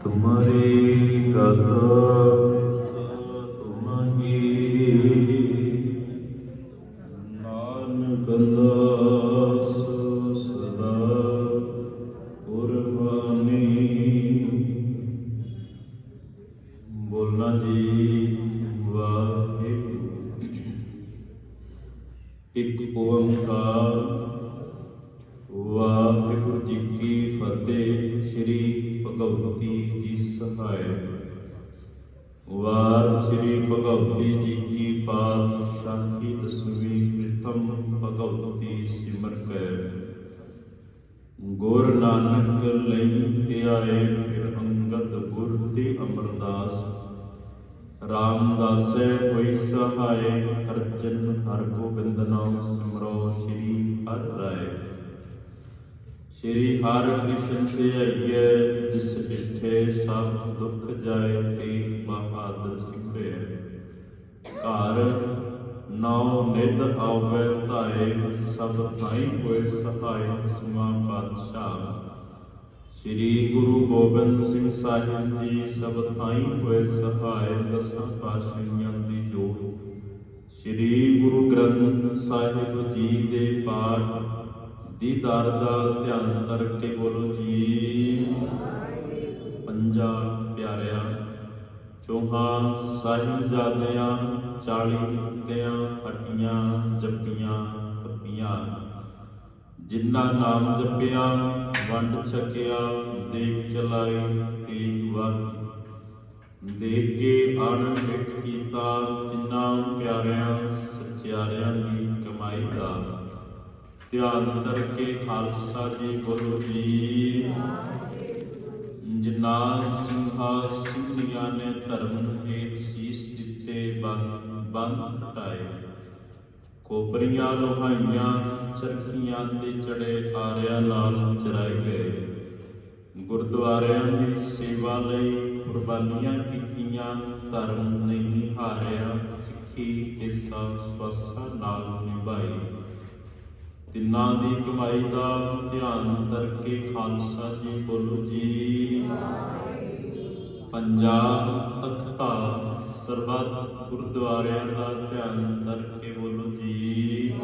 ਤੁਮਰੀ ਗਤ ਜੀ ਵਾਹਿਗੁਰੂ। ਇੱਕ ਓੰਕਾਰ ਵਾਹਿਗੁਰੂ ਜੀ ਕੀ ਫਤਿਹ ਸ੍ਰੀ ਭਗਵਤੀ ਸਹਾਇ ਵਾਰ ਸ੍ਰੀ ਭਗਵਤੀ ਜੀ ਕੀ ਪਾਤਸ਼ਾਹੀ ਦਸਵੀਂ ਪ੍ਰਥਮ ਭਗਵਤੀ ਸਿਮਰ ਕੈ ਗੁਰ ਨਾਨਕ ਲਈ ਧਿਆਏ ਫਿਰ ਅੰਗਦ ਗੁਰ ਤੇ ਅਮਰਦਾਸ। ਰਾਮਦਾਸੈ ਹੋਈ ਸਹਾਇ ਅਰਜਨ ਹਰ ਗੋਬਿੰਦ ਨਾਮ ਸਿਮਰੋ ਸ੍ਰੀ ਹਰਿ ਰਾਏ। ਸ੍ਰੀ ਹਰਿ ਕ੍ਰਿਸ਼ਨ ਤੇ ਜਿਸ ਡਿਠੇ ਸਭ ਦੁੱਖ ਜਾਏ ਤੇ ਬਹਾਦਰ ਸਿਮਰਿਆ। ਘਰ ਨੌ ਨਿਧ ਆਵੇ, ਧਾਏ, ਸਭ ਥਾਈ ਹੋਏ ਸਹਾਇ ਸਮਾ ਪਾਤਸ਼ਾਹ। ਸ੍ਰੀ ਗੁਰੂ ਗੋਬਿੰਦ ਸਿੰਘ ਸਾਹਿਬ ਜੀ ਸਭ ਥਾਈ ਹੋਏ ਸਹਾਇ ਦਸਾਂ ਪਾਤਸ਼ਾਹੀਆਂ ਦੀ ਜੋਤ। ਸ੍ਰੀ ਗੁਰੂ ਗ੍ਰੰਥ ਸਾਹਿਬ ਜੀ ਦੇ ਪਾਠ ਦੀਦਾਰ ਦਾ ਧਿਆਨ ਕਰਕੇ ਬੋਲੋ ਜੀ ਪੰਜਾ ਪਿਆਰਿਆਂ, ਚੋਹਾਂ ਸਾਹਿਬਜ਼ਾਦਿਆਂ 40 ਕੁੱਤਿਆਂ ਹੱਟੀਆਂ ਜੱਪੀਆਂ ਤੱਪੀਆਂ। ਜਿਨ੍ਹਾਂ ਨਾਮ ਜਪਿਆ, ਵੰਡ ਛਕਿਆ, ਦੇਖ ਚਲਾਈ ਤੀਗ ਵਾਹੀ ਦੇਖ ਕੇ ਆਨੰਦ ਵਿਟ ਕੀਤਾ, ਤਿੰਨਾਂ ਪਿਆਰਿਆਂ, ਸੱਚਿਆਰਿਆਂ ਦੀ ਕਮਾਈ ਦਾ। ਧਿਆਨ ਕਰਕੇ ਖਾਲਸਾ ਜੀ ਬੋਲੋ ਜੀ। ਜਿਨ੍ਹਾਂ ਸਿੰਘਾਂ ਸਿੰਘੀਆਂ ਨੇ ਧਰਮ ਹੇਤ ਸੀਸ ਦਿੱਤੇ ਬੰਦ ਬੰਦ ਹਟਾਏ। ਕੋਪਰੀਆਂ ਲੋਹਾਈਆਂ, ਚਰਖੀਆਂ ਤੇ ਚੜੇ ਆਰਿਆਂ ਨਾਲ ਚਰਾਏ ਗਏ। ਗੁਰਦੁਆਰਿਆਂ ਦੀ ਸੇਵਾ ਲਈ ਕੁਰਬਾਨੀਆਂ ਕੀਤੀਆਂ, ਧਰਮ ਨਹੀਂ ਹਾਰਿਆ, ਸਿੱਖੀ ਕਿਸਾ ਸਵਸਾ ਨਾਲ ਨਿਭਾਈ ਤਿੰਨਾਂ ਦੀ ਕਮਾਈ ਦਾ ਧਿਆਨ ਕਰਕੇ ਖਾਲਸਾ ਜੀ ਬੋਲੋ ਜੀ। ਪੰਜਾਬ ਤਖਤਾ ਸਰਬੱਤ ਗੁਰਦੁਆਰਿਆਂ ਦਾ ਧਿਆਨ ਕਰਕੇ ਬੋਲੋ ਜੀ।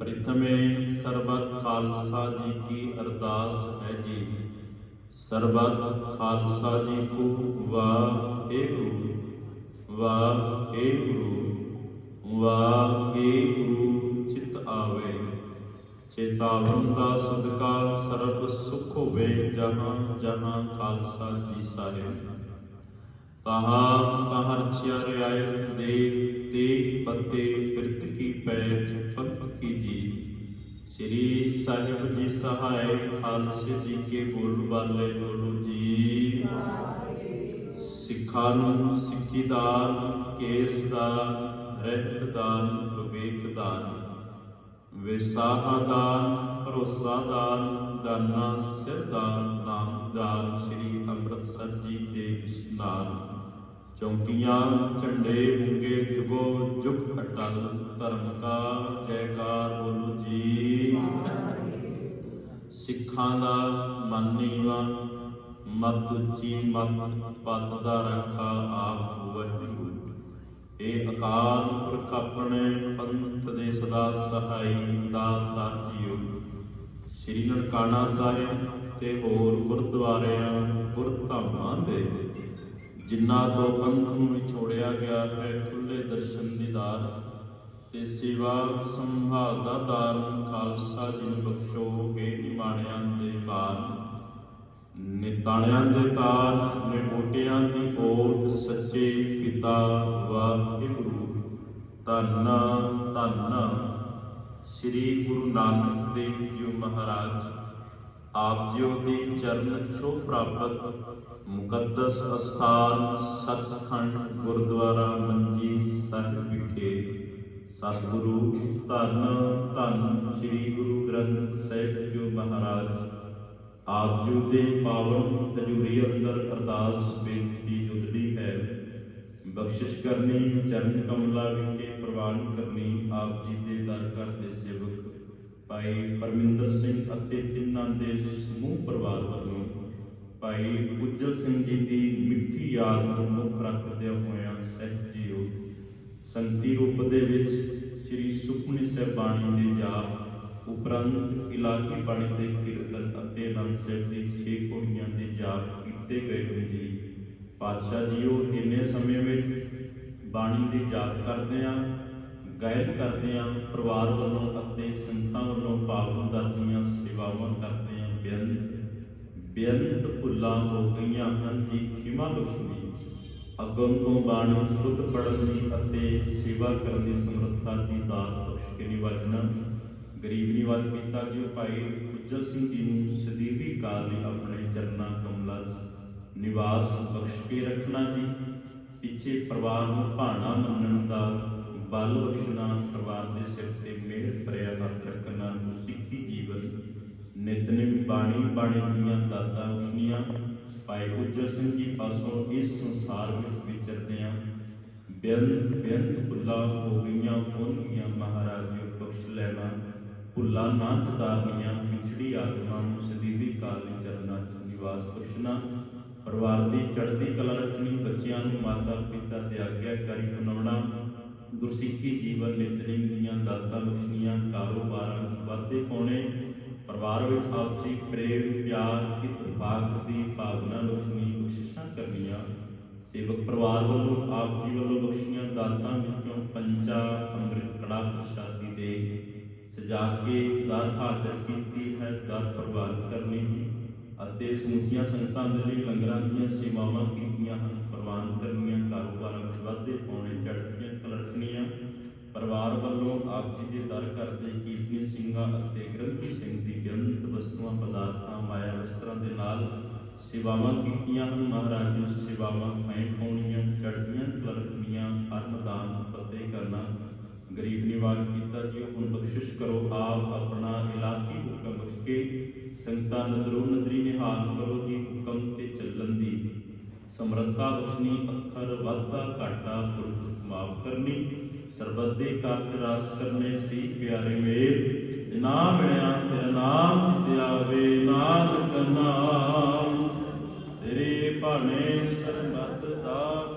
ਪ੍ਰਥਮੇ ਸਰਬੱਤ ਖਾਲਸਾ ਜੀ ਕੀ ਅਰਦਾਸ ਹੈ ਜੀ। ਸਰਬੱਤ ਖਾਲਸਾ ਜੀ ਕੋ ਵਾਹਿਗੁਰੂ ਵਾਹਿਗੁਰੂ ਵਾਹਿਗੁਰੂ। ਚਿਤ ਆਵੇ ਚੇਤਾਵਨ ਦਾ ਸਦਕਾ ਸਰਬ ਸੁਖ ਹੋਵੇ, ਜਹਾਂ ਜਹਾਂ ਖਾਲਸਾ ਜੀ ਸਾਹਿਬ। ਤਹਾਂ ਤਹਰ ਚਿਆਰ ਆਏ ਦੇਵ ਤੇ ਪਤੇ ਬਿਰਤ ਕੀ ਪੈਜ ਪੰਤ ਕੀ ਜੀ ਸ੍ਰੀ ਸਾਹਿਬ ਜੀ ਸਹਾਇ ਖਾਲਸੇ ਜੀ ਕੇ ਬੋਲ ਵਾਲੇ ਬੋਲੋ ਜੀ। ਸਿੱਖਾਂ ਨੂੰ ਸਿੱਖੀ ਦਾਨ, ਕੇਸ ਦਾਨ ਰਹਿਤ ਦਾਨ, ਵਿਵੇਕ ਦਾਨ। ਵਿਸਾਹਾ ਦਾਨ ਭਰੋਸਾ ਦਾਨ ਦਾਨਾ ਸਿਰ ਦਾਨ ਨਾਮ ਦਾਨ ਸ੍ਰੀ ਅੰਮ੍ਰਿਤਸਰ ਜੀ ਦੇ ਇਸ਼ਨਾਨ। ਚੌਂਕੀਆਂ, ਝੰਡੇ ਹੁੰਗੇ ਜੁਗੋ, ਜੁਗ ਅਟਲ, ਧਰਮ ਕਾ ਜੈਕਾਰ ਬੋਲੋ ਜੀ। ਸਿੱਖਾਂ ਦਾ ਮਨ ਨੀਵਾ, ਮਤ ਉੱਚੀ ਮਤ, ਪਤ ਦਾ ਰੱਖਾ ਆਪ ਵਾਹਿਗੁਰੂ ਇਹ ਅਕਾਲ ਪੁਰਖ ਆਪਣੇ ਪੰਥ ਦੇ ਸਦਾ ਸਹਾਈ ਦਾਤਾਰ ਜੀਓ। ਸ੍ਰੀ ਨਨਕਾਣਾ ਸਾਹਿਬ ਤੇ ਹੋਰ ਗੁਰਦੁਆਰਿਆਂ, ਗੁਰਧਾਮਾਂ ਦੇ ਜਿਨ੍ਹਾਂ ਤੋਂ ਪੰਥ ਨੂੰ ਵਿਛੋੜਿਆ ਗਿਆ ਹੈ ਖੁੱਲੇ ਦਰਸ਼ਨ ਦੀਦਾਰ ਤੇ ਸੇਵਾ ਸੰਭਾਲ ਦਾ ਦਾਨ ਖਾਲਸਾ ਜੀ ਨੂੰ ਬਖਸ਼ੋ ਹੈ ਨਿਮਾਣਿਆਂ ਦੇ ਮਾਨ ਨਿਤਾਣਿਆਂ ਦੇ ਤਾਰ ਨੇ ਦੀ ਓਟ, ਸੱਚੇ ਪਿਤਾ, ਵਾਹਿਗੁਰੂ। ਧੰਨ ਧੰਨ। ਸ੍ਰੀ ਗੁਰੂ ਨਾਨਕ ਦੇਵ ਜੀ ਮਹਾਰਾਜ, ਆਪ ਜੀਓ ਦੀ ਚਰਨ ਛੋਹ ਪ੍ਰਾਪਤ, ਮੁਕੱਦਸ ਅਸਥਾਨ, ਸੱਚਖੰਡ ਗੁਰਦੁਆਰਾ ਮੰਜੀ ਸਾਹਿਬ ਵਿਖੇ। ਸਤਿਗੁਰੂ, ਧੰਨ ਧੰਨ ਸ੍ਰੀ ਗੁਰੂ ਗ੍ਰੰਥ ਸਾਹਿਬ ਜੀ ਮਹਾਰਾਜ। ਆਪ ਜੀ ਦੇ ਪਾਵਨ ਹਜੂਰੀ ਅੰਦਰ ਅਰਦਾਸ ਬੇਨਤੀ ਜੁਦੜੀ ਹੈ। ਬਖਸ਼ਿਸ਼ ਕਰਨੀ, ਚਰਨ ਕਮਲਾ ਵਿਖੇ ਪ੍ਰਵਾਨ ਕਰਨੀ, ਆਪ ਜੀ ਦੇ ਦਰ ਘਰ ਦੇ ਸੇਵਕ ਭਾਈ ਪਰਮਿੰਦਰ ਸਿੰਘ ਅਤੇ ਤਿੰਨਾਂ ਦੇ ਸਮੂਹ ਪਰਿਵਾਰ ਵੱਲੋਂ ਭਾਈ ਉਜਲ ਸਿੰਘ ਜੀ ਦੀ ਮਿੱਠੀ ਯਾਦ ਨੂੰ ਮੁੱਖ ਰੱਖਦੇ ਹੋਇਆਂ ਸਹਿਜ ਜੀਓ। ਸੰਤੀ ਰੂਪ ਦੇ ਵਿੱਚ ਸ੍ਰੀ ਸੁਖਮਨੀ ਸਾਹਿਬ ਬਾਣੀ ਦੇ ਜਾਪ ਉਪਰੰਤ ਇਲਾਕੀ ਬਾਣੀ ਦੇ ਕੀਰਤਨ ਅਤੇ ਅਨੰਦ ਸਾਹਿਬ ਦੀ 6 ਕੋੜੀਆਂ ਦੇ ਜਾਪ ਕੀਤੇ ਗਏ ਹੋਏ ਜੀ ਪਾਤਸ਼ਾਹ ਜੀਓ, ਇੰਨੇ ਸਮੇਂ ਵਿੱਚ ਬਾਣੀ ਦੇ ਜਾਪ ਕਰਦੇ ਆ, ਗਾਇਨ ਕਰਦੇ ਆ, ਪਰਿਵਾਰ ਵੱਲੋਂ ਅਤੇ ਸੰਤਾਂ ਵੱਲੋਂ ਪਾਵਨ ਦਾਤੀਆਂ ਸੇਵਾਵਾਂ ਕਰਦੇ ਆ। ਬੇਅੰਤ ਬੇਅੰਤ ਭੁੱਲਾਂ ਹੋ ਗਈਆਂ ਹਨ ਜੀ, ਖਿਮਾ ਬਖਸ਼ਣੀ। ਅਗਮ ਤੋਂ ਬਾਣੀ ਸੁਧ ਪੜਨ ਦੀ ਅਤੇ ਸੇਵਾ ਕਰਨ ਦੀ ਸਮਰੱਥਾ ਦੀ ਦਾਤ ਬਖਸ਼ ਕੇ ਨਿਵਾਜਣਾ। ਗਰੀਬ ਨਿਵਾਜ ਪਿਤਾ ਜੀ ਭਾਈ ਉਜਲ ਸਿੰਘ ਜੀ ਨੂੰ ਸਦੀਵੀ ਕਾਲ ਲਈ ਆਪਣੇ ਚਰਨਾਂ ਕਮਲਾਂ 'ਚ ਨਿਵਾਸ ਬਖਸ਼ ਕੇ ਰੱਖਣਾ ਜੀ। ਪਿੱਛੇ ਪਰਿਵਾਰ ਨੂੰ ਭਾਣਾ ਮੰਨਣ ਦਾ ਬਲ ਬਖਸ਼ਣਾ, ਪਰਿਵਾਰ ਦੇ ਸਿਰ ਤੇ ਮਿਹਰ ਭਰਿਆ ਹੱਥ ਰੱਖਣਾ ਸਿੱਖੀ ਜੀਵਨ, ਨਿਤਨੇਮ ਬਾਣੀ ਬਾਣੀ ਦੀਆਂ ਦਾਤਾਂ ਬਖਸ਼ਣੀਆਂ ਭਾਈ ਗੁਰਜਰ ਸਿੰਘ ਜੀ ਪਾਸੋਂ ਇਸ ਸੰਸਾਰ ਵਿੱਚ ਵਿਚਰਦੇ ਆ। ਬੇਅੰਤ ਬੇਅੰਤ ਭੁੱਲਾਂ ਹੋ ਗਈਆਂ ਹੋਣਗੀਆਂ ਮਹਾਰਾਜ ਜੀ ਬਖਸ਼ ਲੈਣਾ। ਭੁੱਲਾਂ ਨਾ ਚਤਾਰਨੀਆਂ ਵਿਛੜੀ ਆਤਮਾ ਨੂੰ ਸਦੀਵੀ ਕਾਲ ਚਰਨਾਂ 'ਚ ਨਿਵਾਸ ਬਖਸ਼ਣਾ ਪਰਿਵਾਰ ਦੀ ਚੜ੍ਹਦੀ ਕਲਾ ਰੱਖਣੀ, ਬੱਚਿਆਂ ਨੂੰ ਮਾਤਾ ਪਿਤਾ ਦੇ ਆਗਿਆਕਾਰੀ ਬਣਾਉਣਾ, ਗੁਰਸਿੱਖੀ ਜੀਵਨ ਨਿਤਨੇਮ ਦੀਆਂ ਦਾਤਾਂ ਬਖਸ਼ਣੀਆਂ, ਕਾਰੋਬਾਰਾਂ ਵਿੱਚ ਵਾਧੇ ਪਾਉਣੇ, ਪਰਿਵਾਰ ਵਿੱਚ ਆਪਸੀ ਪ੍ਰੇਮ, ਪਿਆਰ ਇਤਫਾਕ ਦੀ ਭਾਵਨਾ ਬਖਸ਼ਣੀ ਬਖਸ਼ਿਸ਼ਾਂ ਕਰਨੀਆਂ, ਸੇਵਕ ਪਰਿਵਾਰ ਵੱਲੋਂ, ਆਪ ਜੀ ਵੱਲੋਂ ਬਖਸ਼ੀਆਂ ਦਾਤਾਂ ਵਿੱਚੋਂ ਪੰਚਾ, ਅੰਮ੍ਰਿਤ ਕੜਾ ਪ੍ਰਸ਼ਾਦੀ ਦੇ ਸਜਾ ਕੇ ਦਰ ਹਾਜ਼ਰ ਕੀਤੀ ਹੈ, ਦਰ ਪ੍ਰਵਾਨ ਕਰਨੀ ਜੀ। ਅਤੇ ਸਮੁੱਚੀਆਂ ਸੰਗਤਾਂ ਦੇ ਲਈ ਲੰਗਰਾਂ ਦੀਆਂ ਸੇਵਾਵਾਂ ਕੀਤੀਆਂ ਹਨ। ਪ੍ਰਵਾਨ ਕਰਨੀਆਂ, ਕਾਰੋਬਾਰਾਂ ਵਿੱਚ ਵਾਧੇ ਪਾਉਣੇ, ਚੜ੍ਹਦੀਆਂ ਕਲਰਕਣੀਆਂ ਪਰਿਵਾਰ ਵੱਲੋਂ ਆਪ ਜੀ ਦੇ ਦਰ ਕਰਦੇ ਕੀਰਤਨੀ ਸਿੰਘਾਂ ਅਤੇ ਗ੍ਰੰਥੀ ਸਿੰਘ ਦੀ ਬੇਅੰਤ ਵਸਤੂਆਂ, ਪਦਾਰਥਾਂ, ਮਾਇਆ ਵਸਤਰਾਂ ਦੇ ਨਾਲ ਸੇਵਾਵਾਂ ਕੀਤੀਆਂ ਹਨ। ਮਹਾਰਾਜ ਜੀ ਸੇਵਾਵਾਂ ਖਾਏ ਪਾਉਣੀਆਂ, ਚੜ੍ਹਦੀਆਂ ਕੇ ਸੰਗਤਾਂ ਨਦਰੋ ਨਦਰੀ ਨਿਹਾਲ ਕਰੋ ਜੀ ਹੁਕਮ ਤੇ ਚੱਲਣ ਦੀ। ਸਮਰੱਥਾ ਬਖਸ਼ਣੀ, ਅੱਖਰ ਵਾਧਾ ਘਾਟਾ, ਪੁਰਖ ਮਾਫ ਕਰਨੀ। ਸਰਬਤ ਦੇ ਕਾਰਜ ਰਾਸ ਕਰਨੇ ਸੀ ਪਿਆਰੇ ਮੇਰ ਨਾਮ ਮਿਲਿਆ ਤੇਰਾ ਨਾਮ ਜਿਤਿਆ ਵੇ ਨਾਨਕ ਨਾਮ। ਤੇਰੇ ਭਾਣੇ ਸਰਬਤ ਦਾ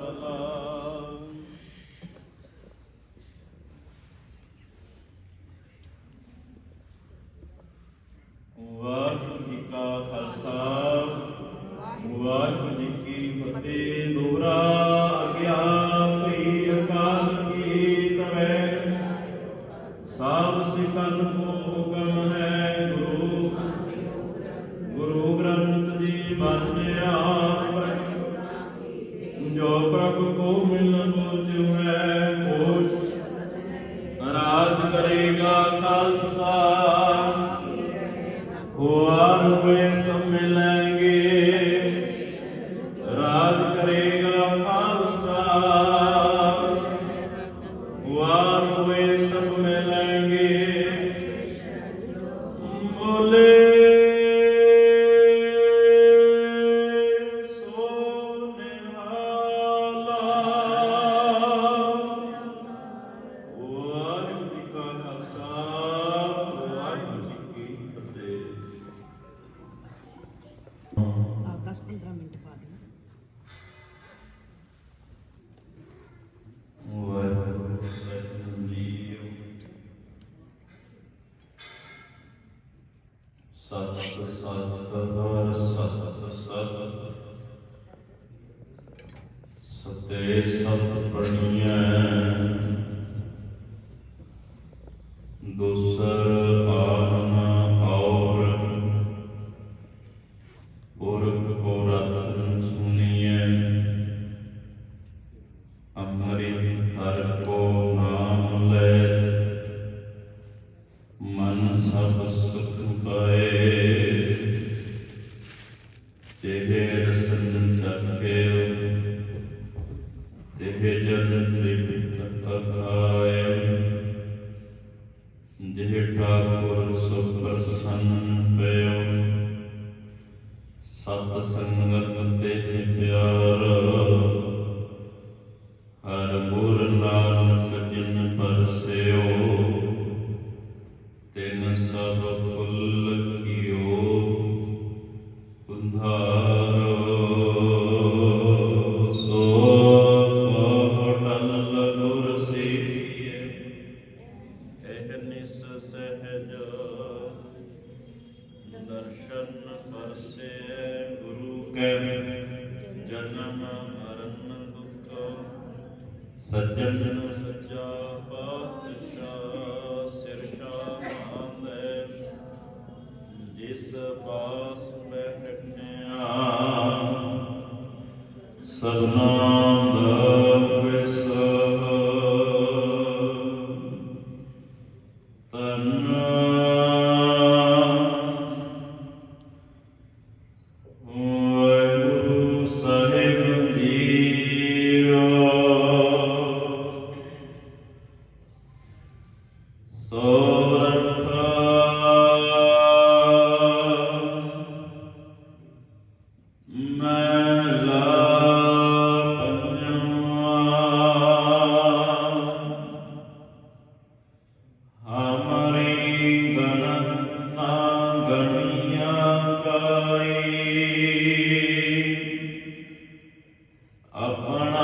ਸਤ ਸਤ ਹਰ ਸਤ ਸਤ ਸਤੇ ਸਤ ਪੜੀਐ ਜਿਹੇ ਆਪਣਾ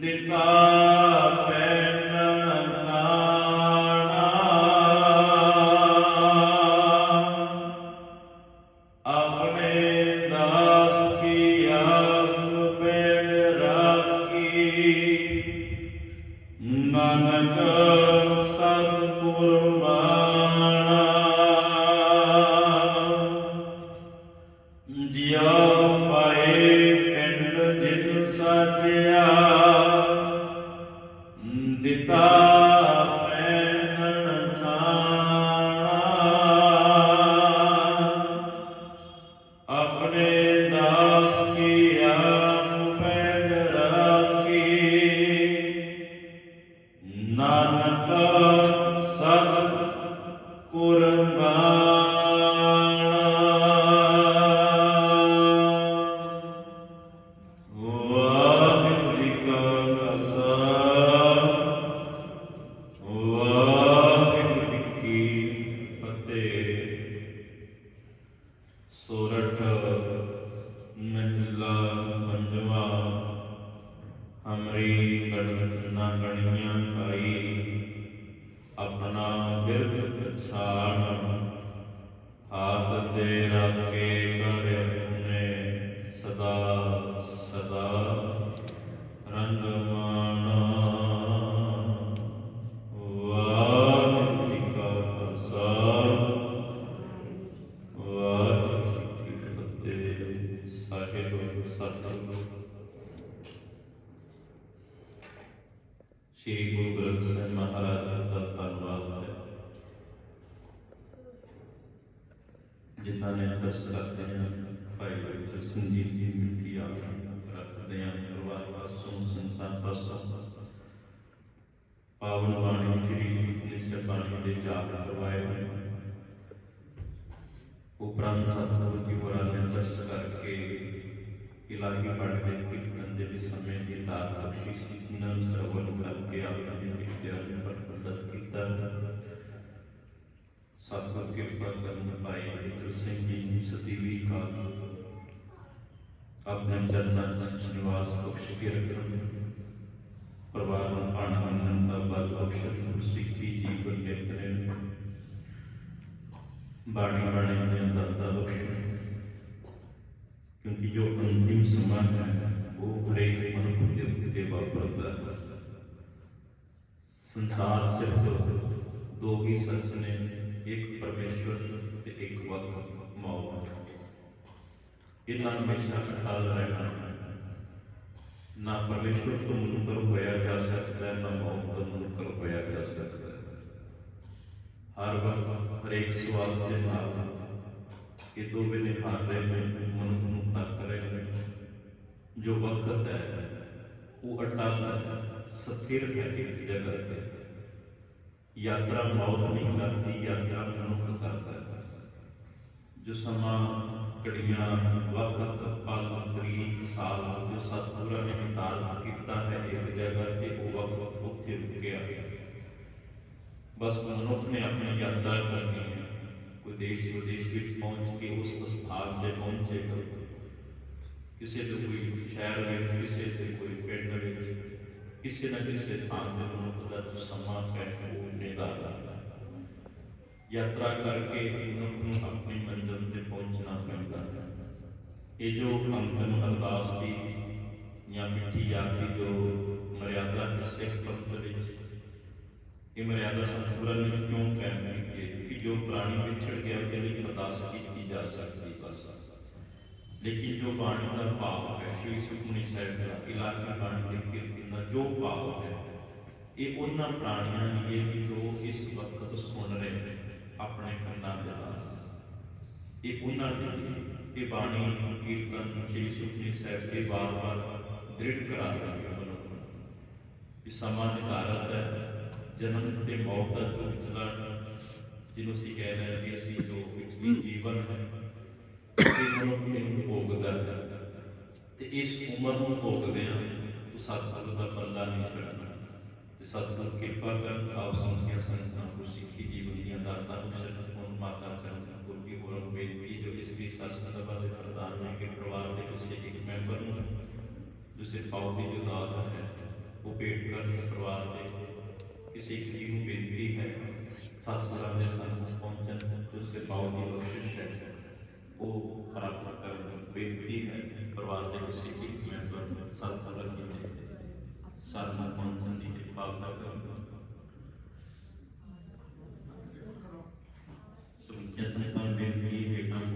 ਦਿੱਤਾ ਪੈ ਰਤਨਾ ਗਣੀਆਂ ਪਾਈ ਆਪਣਾ ਬਿਰਧ ਪਛਾੜ ਨੇ ਦਰਸ ਕਰਦੇ ਹਾਂ ਭਾਈ ਗੁਰਚਰਨ ਸਿੰਘ ਜੀ ਦੀ ਮਿੱਟੀ ਆਖਾਂ ਰੱਖਦੇ ਹਾਂ ਪਰਿਵਾਰ ਪਾਸੋਂ ਸੰਤਾਂ ਪਾਸੋਂ ਪਾਵਨ ਬਾਣੀ ਸ੍ਰੀ ਸੁਖਨੀ ਸਰਬਾਣੀ ਦੇ ਜਾਪ ਕਰਵਾਏ ਹਨ ਉਪਰੰਤ ਸਤਿਗੁਰੂ ਜੀ ਵਾਲਾ ਨੇ ਦਰਸ ਕਰਕੇ ਇਲਾਹੀ ਬਾਣੀ ਦੇ ਕੀਰਤਨ ਦੇ ਸਮੇਂ ਦੀ ਤਾਰ ਬਖਸ਼ੀ ਸੀ ਜਿਨ੍ਹਾਂ ਨੂੰ ਸਰਵਨ ਕਰਕੇ ਆਪਣੇ ਵਿਦਿਆ ਨੂੰ ਪ੍ਰਫੁੱਲਤ ਕੀਤਾ सब कृपा करने भाई मित्र सिंह जी सतीवी का अपने चरना निवास बख्श के रखन। परिवार में आना मनन का बल बख्श सिखी जीवन नेत्र बाणी बाणी दिन दाता बख्श। क्योंकि जो अंतिम समा है, वो हरेक मनुष्य के वापरता है संसार सिर्फ़ दो ही सच ने ਇੱਕ ਪਰਮੇਸ਼ਵਰ ਤੇ ਇੱਕ ਵਕਤ ਮੌਤ। ਇਹਨਾਂ ਹਮੇਸ਼ਾ ਅਟਲ ਰਹਿਣਾ। ਨਾ ਪਰਮੇਸ਼ਵਰ ਤੋਂ ਮੁਨਕਰ ਹੋਇਆ ਜਾ ਸਕਦਾ ਹੈ, ਨਾ ਮੌਤ ਤੋਂ ਮੁਨਕਰ ਹੋਇਆ ਜਾ ਸਕਦਾ। ਹੈ। ਹਰ ਵਕਤ ਹਰੇਕ ਸਵਾਸ ਦੇ ਨਾਲ ਇਹ ਦੋਵੇਂ ਨੇ ਹਾਰ ਰਹੇ ਨੇ ਮਨੁੱਖ ਨੂੰ ਤੱਕ ਰਹੇ ਨੇ। ਜੋ ਵਕਤ ਹੈ ਉਹ ਅਟਲ ਹੈ ਸਥਿਰ ਹੈ ਇੱਕ ਜਗ੍ਹਾ ਤੇ। ਯਾਤਰਾ ਮੌਤ ਨਹੀਂ ਕਰਦੀ, ਯਾਤਰਾ ਮਨੁੱਖ ਕਰਦਾ ਹੈ। ਜੋ ਸਮਾਂ ਘੜੀਆਂ, ਵਕਤ ਪਲ ਤਰੀਕ, ਸਾਲ, ਜੋ ਸਤਿਗੁਰਾਂ ਨੇ ਨਿਰਧਾਰਿਤ ਕੀਤਾ ਹੈ, ਇੱਕ ਜਗ੍ਹਾ ਤੇ ਉਹ ਵਕਤ ਉੱਥੇ ਰੁਕਿਆ ਬਸ ਮਨੁੱਖ ਨੇ ਆਪਣੀ ਯਾਤਰਾ ਕਰਨੀ ਹੈ। ਕੋਈ ਦੇਸ਼ ਵਿਦੇਸ਼ ਵਿੱਚ ਪਹੁੰਚ ਕੇ ਉਸ ਸਥਾਨ ਤੇ ਪਹੁੰਚੇ ਕਿਸੇ ਦੇ ਕੋਈ ਸ਼ਹਿਰ ਵਿੱਚ, ਕਿਸੇ ਦੇ ਕੋਈ ਪਿੰਡ ਵਿੱਚ, ਕਿਸੇ ਨਾ ਕਿਸੇ ਥਾਂ ਤੇ ਮਨੁੱਖ ਦਾ ਜੋ ਸਮਾਂ ਹੈ ਉਹ ਨਿਰਧਾਰਿਤ ਹੈ ਯਾਤਰਾ ਕਰਕੇ ਮਨੁੱਖ ਨੂੰ ਆਪਣੀ ਮੰਜ਼ਿਲ ਤੇ ਪਹੁੰਚਣਾ ਪੈਂਦਾ ਹੈ ਇਹ ਜੋ ਅੰਤਮ ਅਰਦਾਸ ਦੀ ਜਾਂ ਮਿੱਠੀ ਯਾਦ ਦੀ ਜੋ ਮਰਿਆਦਾ ਹੈ ਸਿੱਖ ਪੰਥ ਵਿੱਚ ਇਹ ਮਰਿਆਦਾ ਸੰਤੁਲਨ ਨੇ ਕਿਉਂ ਕਾਇਮ ਕੀਤੀ ਹੈ ਕਿ ਜੋ ਪ੍ਰਾਣੀ ਵਿਛੜ ਗਿਆ ਉਹਦੇ ਲਈ ਅਰਦਾਸ ਕੀਤੀ ਜਾ ਸਕਦੀ ਬਸ ਲੇਕਿਨ ਜੋ ਬਾਣੀ ਦਾ ਭਾਵ ਹੈ ਸ਼੍ਰੀ ਸੁਖਮਨੀ ਸਾਹਿਬ ਦਾ ਇਲਾਕੀ ਬਾਣੀ ਦੇ ਕੀਰਤਨ ਦਾ ਜੋ ਭਾਵ ਹੈ ਇਹ ਉਹਨਾਂ ਪ੍ਰਾਣੀਆਂ ਲਈ ਹੈ ਜੋ ਇਸ ਵਕਤ ਸੁਣ ਰਹੇ ਨੇ, ਆਪਣੇ ਕੰਨਾਂ ਦੇ ਨਾਲ। ਇਹ ਉਹਨਾਂ ਦੇ ਲਈ ਇਹ ਬਾਣੀ, ਕੀਰਤਨ ਸ਼੍ਰੀ ਸੁਖਮਨੀ ਸਾਹਿਬ ਦੇ ਵਾਰ-ਵਾਰ ਦ੍ਰਿੜ ਕਰਾ ਰਹੀ ਹੈ ਮਨੁੱਖ ਨੂੰ। ਇਹ ਸਮਾਂ ਨਿਰਧਾਰਤ ਹੈ, ਜਨਮ ਤੇ ਮੌਤ ਦਾ ਜੋ ਵਿਚਲਾ ਜਿਹਨੂੰ ਅਸੀਂ ਕਹਿ ਰਹੇ ਕਿ ਅਸੀਂ ਜੋ ਵਿਚਲੀ ਜੀਵਨ ਹੈ। ਇਹ ਮਨੁੱਖ ਨੂੰ ਭੋਗਦਾ ਤੇ ਇਸ ਉਮਰ ਨੂੰ ਭੋਗਦੇ ਆ ਤੂੰ ਸਤਿਗੁਰੂ ਦਾ ਪੱਲਾ ਨਹੀਂ ਛੱਡਣਾ ਤੇ ਸਤਿਗੁਰ ਕਿਰਪਾ ਕਰ ਆਪ ਸੰਗੀਆਂ ਸੰਸਥਾਂ ਨੂੰ ਸਿੱਖੀ ਜੀਵਨ ਦੀਆਂ ਦਾਤਾਂ ਨੂੰ ਸ਼ਰਨ ਮਾਤਾ ਚਰਨ ਗੁਰ ਕੀ ਹੋਰ ਬੇਨਤੀ ਜੋ ਇਸ ਦੀ ਸਸਤ ਸਭਾ ਦੇ ਪ੍ਰਧਾਨ ਨੇ ਕਿ ਪਰਿਵਾਰ ਦੇ ਕਿਸੇ ਇੱਕ ਮੈਂਬਰ ਨੂੰ ਜੋ ਸਿਰਫਾਉ ਦੀ ਜੋ ਦਾਤ ਹੈ, ਉਹ ਭੇਟ ਕਰਨ ਪਰਿਵਾਰ ਦੇ। ਕਿਸੇ ਇੱਕ ਜੀ ਨੂੰ ਬੇਨਤੀ ਹੈ ਸਤਿਗੁਰਾਂ ਦੇ ਸੰਗ ਪਹੁੰਚਣ ਜੋ ਸਿਰਫਾਉ ਦੀ ਬਖਸ਼ਿਸ਼ ਹੈ, ਉਹ ਪ੍ਰਾਪਤ ਕਰਨ ਬੇਨਤੀ ਹੈ ਪਰਿਵਾਰ ਦੇ ਕਿਸੇ ਇੱਕ ਮੈਂਬਰ ਨੂੰ ਸਤਿਗੁਰਾਂ ਜੀ ਸਾਥ ਪਹੁੰਚਣ ਦੀ ਕਿਰਪਾਲਤਾ ਕਰੋ ਸਮੁੱਚੇ ਸੰਤਾਂ ਬੇਨਤੀ ਹੈ ਕਿ ਨਾਮ